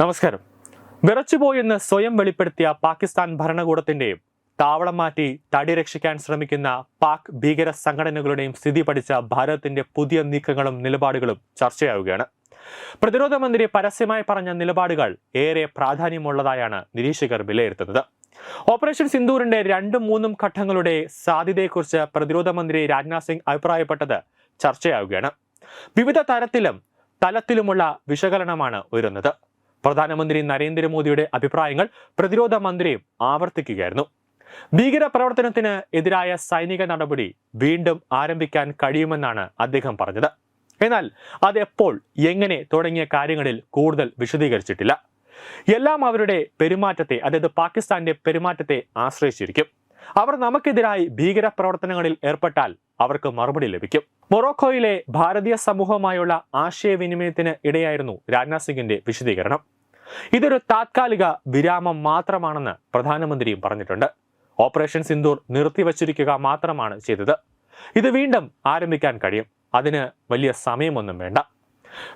നമസ്കാരം. വിറച്ചുപോയെന്ന് സ്വയം വെളിപ്പെടുത്തിയ പാകിസ്ഥാൻ ഭരണകൂടത്തിന്റെയും താവളം മാറ്റി തടി രക്ഷിക്കാൻ ശ്രമിക്കുന്ന പാക് ഭീകര സംഘടനകളുടെയും സ്ഥിതി പഠിച്ച ഭാരതത്തിന്റെ പുതിയ നീക്കങ്ങളും നിലപാടുകളും ചർച്ചയാവുകയാണ്. പ്രതിരോധ മന്ത്രി പരസ്യമായി പറഞ്ഞ നിലപാടുകൾ ഏറെ പ്രാധാന്യമുള്ളതായാണ് നിരീക്ഷകർ വിലയിരുത്തുന്നത്. ഓപ്പറേഷൻ സിന്ദൂറിന്റെ രണ്ടും മൂന്നും ഘട്ടങ്ങളുടെ സാധ്യതയെക്കുറിച്ച് പ്രതിരോധ മന്ത്രി രാജ്നാഥ് സിംഗ് അഭിപ്രായപ്പെട്ടത് ചർച്ചയാവുകയാണ്. വിവിധ തരത്തിലും തലത്തിലുമുള്ള വിശകലനമാണ് ഉയരുന്നത്. പ്രധാനമന്ത്രി നരേന്ദ്രമോദിയുടെ അഭിപ്രായങ്ങൾ പ്രതിരോധ മന്ത്രിയും ആവർത്തിക്കുകയായിരുന്നു. ഭീകര പ്രവർത്തനത്തിന് എതിരായ സൈനിക നടപടി വീണ്ടും ആരംഭിക്കാൻ കഴിയുമെന്നാണ് അദ്ദേഹം പറഞ്ഞത്. എന്നാൽ അത് എപ്പോൾ എങ്ങനെ തുടങ്ങിയ കാര്യങ്ങളിൽ കൂടുതൽ വിശദീകരിച്ചിട്ടില്ല. എല്ലാം അവരുടെ പെരുമാറ്റത്തെ അതായത് പാകിസ്ഥാന്റെ പെരുമാറ്റത്തെ ആശ്രയിച്ചിരിക്കും. അവർ നമുക്കെതിരായി ഭീകര പ്രവർത്തനങ്ങളിൽ ഏർപ്പെട്ടാൽ അവർക്ക് മറുപടി ലഭിക്കും. മൊറോക്കോയിലെ ഭാരതീയ സമൂഹവുമായുള്ള ആശയവിനിമയത്തിന് ഇടയായിരുന്നു രാജ്നാഥ് സിംഗിന്റെ വിശദീകരണം. ഇതൊരു താത്കാലിക വിരാമം മാത്രമാണെന്ന് പ്രധാനമന്ത്രിയും പറഞ്ഞിട്ടുണ്ട്. ഓപ്പറേഷൻ സിന്ദൂർ നിർത്തിവച്ചിരിക്കുക മാത്രമാണ് ചെയ്തത്. ഇത് വീണ്ടും ആരംഭിക്കാൻ കഴിയും. അതിന് വലിയ സമയമൊന്നും വേണ്ട.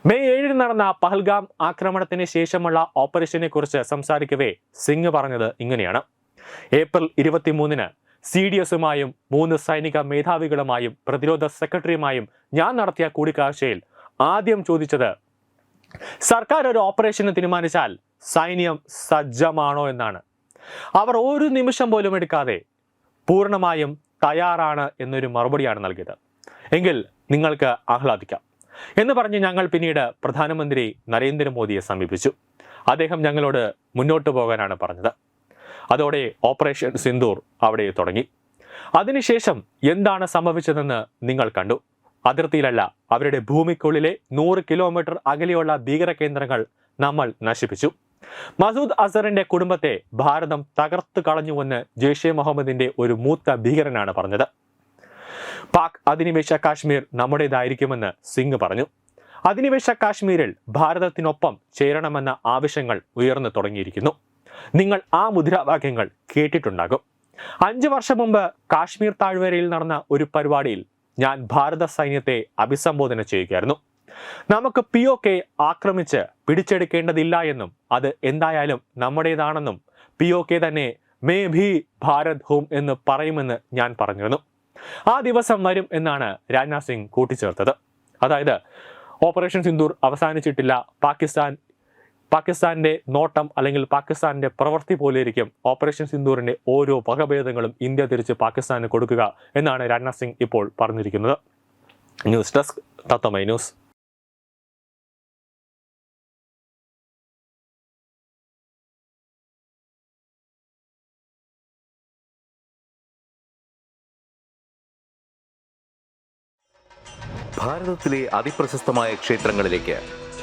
മെയ് ഏഴിന് നടന്ന പഹൽഗാം ആക്രമണത്തിന് ശേഷമുള്ള ഓപ്പറേഷനെ കുറിച്ച് സംസാരിക്കവേ സിംഗ് പറഞ്ഞത് ഇങ്ങനെയാണ്. ഏപ്രിൽ ഇരുപത്തിമൂന്നിന് സി ഡി എസുമായും മൂന്ന് സൈനിക മേധാവികളുമായും പ്രതിരോധ സെക്രട്ടറിയുമായും ഞാൻ നടത്തിയ കൂടിക്കാഴ്ചയിൽ ആദ്യം ചോദിച്ചത് സർക്കാർ ഒരു ഓപ്പറേഷന് തീരുമാനിച്ചാൽ സൈന്യം സജ്ജമാണോ എന്നാണ്. അവർ ഒരു നിമിഷം പോലും എടുക്കാതെ പൂർണമായും തയ്യാറാണ് എന്നൊരു മറുപടിയാണ് നൽകിയത്. എങ്കിൽ നിങ്ങൾക്ക് ആഹ്ലാദിക്കാം. എന്ന് പറഞ്ഞ് ഞങ്ങൾ പിന്നീട് പ്രധാനമന്ത്രി നരേന്ദ്രമോദിയെ സമീപിച്ചു. അദ്ദേഹം ഞങ്ങളോട് മുന്നോട്ട് പോകാനാണ് പറഞ്ഞത്. അതോടെ ഓപ്പറേഷൻ സിന്ദൂർ അവിടെ തുടങ്ങി. അതിനുശേഷം എന്താണ് സംഭവിച്ചതെന്ന് നിങ്ങൾ കണ്ടു. അതിർത്തിയിലല്ല അവരുടെ ഭൂമിക്കുള്ളിലെ നൂറ് കിലോമീറ്റർ അകലെയുള്ള ഭീകര കേന്ദ്രങ്ങൾ നമ്മൾ നശിപ്പിച്ചു. മസൂദ് അസറിന്റെ കുടുംബത്തെ ഭാരതം തകർത്തു കളഞ്ഞുവെന്ന് ജെയ്ഷെ മുഹമ്മദിന്റെ ഒരു മൂത്ത ഭീകരനാണ് പറഞ്ഞത്. പാക് അധിനിവേശ കാശ്മീർ നമ്മുടേതായിരിക്കുമെന്ന് സിംഗ് പറഞ്ഞു. അധിനിവേശ കാശ്മീരിൽ ഭാരതത്തിനൊപ്പം ചേരണമെന്ന ആവശ്യങ്ങൾ ഉയർന്നു തുടങ്ങിയിരിക്കുന്നു. നിങ്ങൾ ആ മുദ്രാവാക്യങ്ങൾ കേട്ടിട്ടുണ്ടാകും. അഞ്ചു വർഷം മുമ്പ് കാശ്മീർ താഴ്വരയിൽ നടന്ന ഒരു പരിപാടിയിൽ ഞാൻ ഭാരത സൈന്യത്തെ അഭിസംബോധന ചെയ്യുകയായിരുന്നു. നമുക്ക് പി ഒ കെ ആക്രമിച്ച് പിടിച്ചെടുക്കേണ്ടതില്ല എന്നും അത് എന്തായാലും നമ്മുടേതാണെന്നും പി ഒ കെ തന്നെ മേ ഭി ഭാരത് ഹോം എന്ന് പറയുമെന്ന് ഞാൻ പറഞ്ഞിരുന്നു. ആ ദിവസം വരും എന്നാണ് രാജ്നാഥ് സിംഗ് കൂട്ടിച്ചേർത്തത്. അതായത് ഓപ്പറേഷൻ സിന്ദൂർ അവസാനിച്ചിട്ടില്ല പാകിസ്ഥാൻ പാകിസ്ഥാന്റെ നോട്ടം അല്ലെങ്കിൽ പാകിസ്ഥാന്റെ പ്രവൃത്തി പോലെയിരിക്കും ഓപ്പറേഷൻ സിന്ദൂറിന്റെ ഓരോ വകഭേദങ്ങളും ഇന്ത്യ തിരിച്ച് പാകിസ്ഥാന് കൊടുക്കുക എന്നാണ് രാജ്നാഥ് സിംഗ് ഇപ്പോൾ പറഞ്ഞിരിക്കുന്നത്. ന്യൂസ് ഡെസ്ക് തത്തമൈ ന്യൂസ്. ഭാരതത്തിലെ ക്ഷേത്രങ്ങളിലേക്ക്